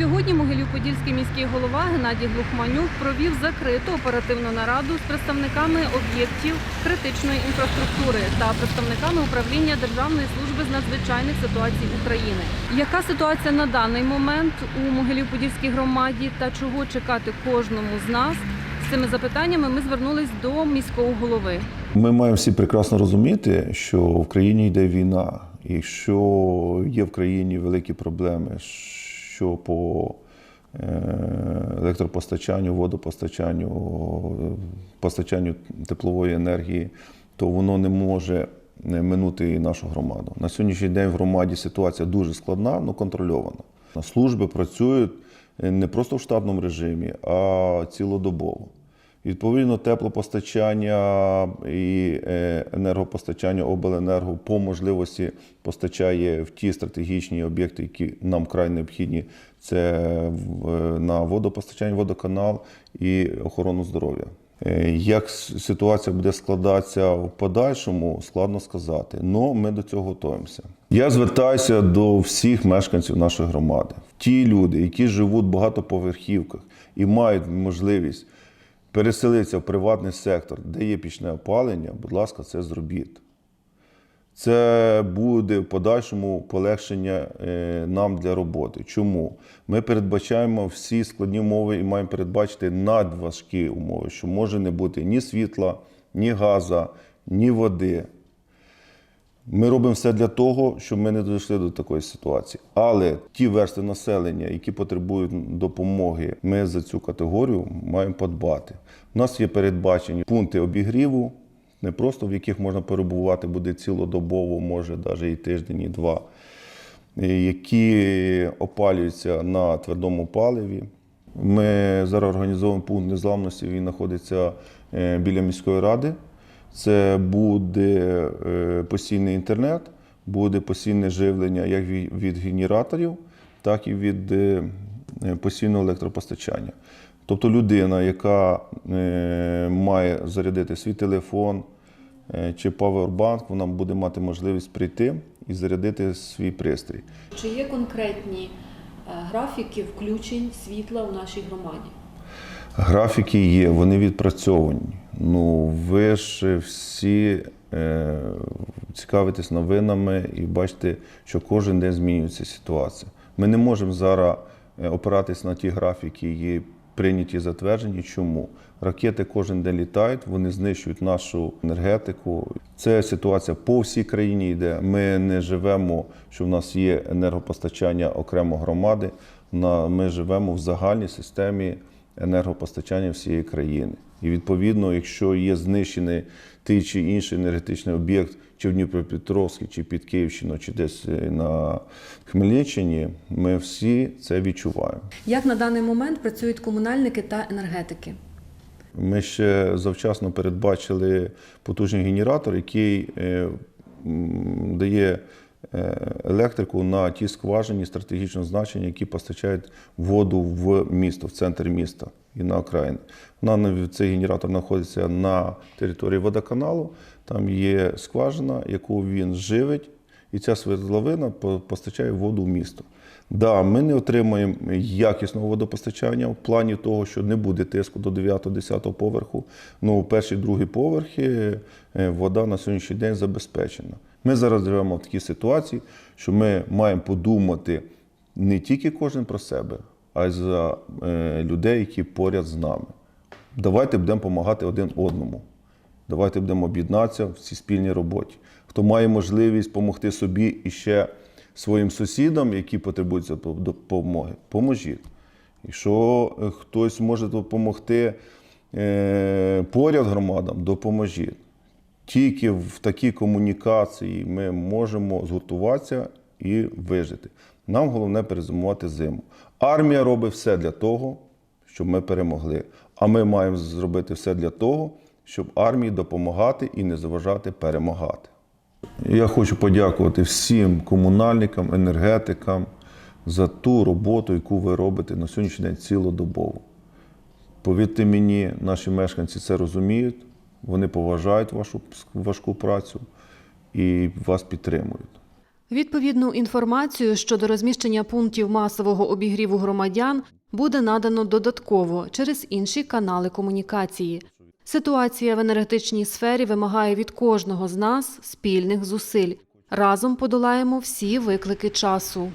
Сьогодні Могилів-Подільський міський голова Геннадій Глухманюк провів закриту оперативну нараду з представниками об'єктів критичної інфраструктури та представниками управління Державної служби з надзвичайних ситуацій України. Яка ситуація на даний момент у Могилів-Подільській громаді та чого чекати кожному з нас? З цими запитаннями ми звернулись до міського голови. Ми маємо всі прекрасно розуміти, що в країні йде війна, і що є в країні великі проблеми, що по е, електропостачанню, водопостачанню, е, постачанню теплової енергії, то воно не може минути і нашу громаду. На сьогоднішній день в громаді ситуація дуже складна, але контрольована. Служби працюють е, не просто в штатному режимі, а цілодобово. Відповідно, теплопостачання і е, енергопостачання обленерго по можливості постачає в ті стратегічні об'єкти, які нам край необхідні. Це на водопостачання, водоканал і охорону здоров'я. Е, Як ситуація буде складатися в подальшому, складно сказати. але ми до цього готуємося. Я звертаюся до всіх мешканців нашої громади. Ті люди, які живуть в багатоповерхівках і мають можливість переселитися в приватний сектор, де є пічне опалення, будь ласка, це зробіть. Це буде в подальшому полегшення е, нам для роботи. Чому? Ми передбачаємо всі складні умови і маємо передбачити надважкі умови, що може не бути ні світла, ні газу, ні води. Ми робимо все для того, щоб ми не дійшли до такої ситуації. Але ті верстви населення, які потребують допомоги, ми за цю категорію маємо подбати. У нас є передбачені пункти обігріву, не просто в яких можна перебувати буде цілодобово, може навіть і тиждень, і два, які опалюються на твердому паливі. Ми зараз організовуємо пункт незламності, він знаходиться е, біля міської ради. Це буде е, постійний інтернет, буде постійне живлення як ві- від генераторів, так і від е, постійного електропостачання. Тобто людина, яка е, має зарядити свій телефон чи павербанк, вона буде мати можливість прийти і зарядити свій пристрій. Чи є конкретні графіки включень світла у нашій громаді? Графіки є, вони відпрацьовані. Ну, ви ж всі е, цікавитесь новинами і бачите, що кожен день змінюється ситуація. Ми не можемо зараз е, опиратись на ті графіки, які прийняті затверджені. Чому? Ракети кожен день літають, вони знищують нашу енергетику. Це ситуація по всій країні йде. Ми не живемо, що в нас є енергопостачання окремо громади. Ми живемо в загальній системі енергопостачання всієї країни. І відповідно, якщо є знищений той чи інший енергетичний об'єкт, чи в Дніпропетровській, чи під Київщиною, чи десь е, на Хмельниччині, ми всі це відчуваємо. Як на даний момент працюють комунальники та енергетики? Ми ще завчасно передбачили потужний генератор, який е, дає електрику на ті скважині стратегічного значення, які постачають воду в місто, в центр міста і на окраїни. Вона, цей генератор знаходиться на території водоканалу. Там є скважина, яку він живить, і ця свердловина постачає воду в місто. Да, ми не отримаємо якісного водопостачання в плані того, що не буде тиску до 9-10 поверху. Ну, перші другі поверхи е, вода на сьогоднішній день забезпечена. Ми зараз живемо в такій ситуації, що ми маємо подумати не тільки кожен про себе, а й за е, людей, які поряд з нами. Давайте будемо допомагати один одному. Давайте будемо об'єднатися в цій спільній роботі. Хто має можливість допомогти собі і ще своїм сусідам, які потребують допомоги, поможіть. Якщо е, хтось може допомогти е, поряд громадам, допоможіть. Тільки в такій комунікації ми можемо згуртуватися і вижити. Нам головне перезимувати зиму. Армія робить все для того, щоб ми перемогли. А ми маємо зробити все для того, щоб армії допомагати і не заважати перемагати. Я хочу подякувати всім комунальникам, енергетикам за ту роботу, яку ви робите на сьогоднішній день цілодобово. Повірте мені, наші мешканці це розуміють, вони поважають вашу важку працю і вас підтримують. Відповідну інформацію щодо розміщення пунктів масового обігріву громадян буде надано додатково через інші канали комунікації. Ситуація в енергетичній сфері вимагає від кожного з нас спільних зусиль. Разом подолаємо всі виклики часу.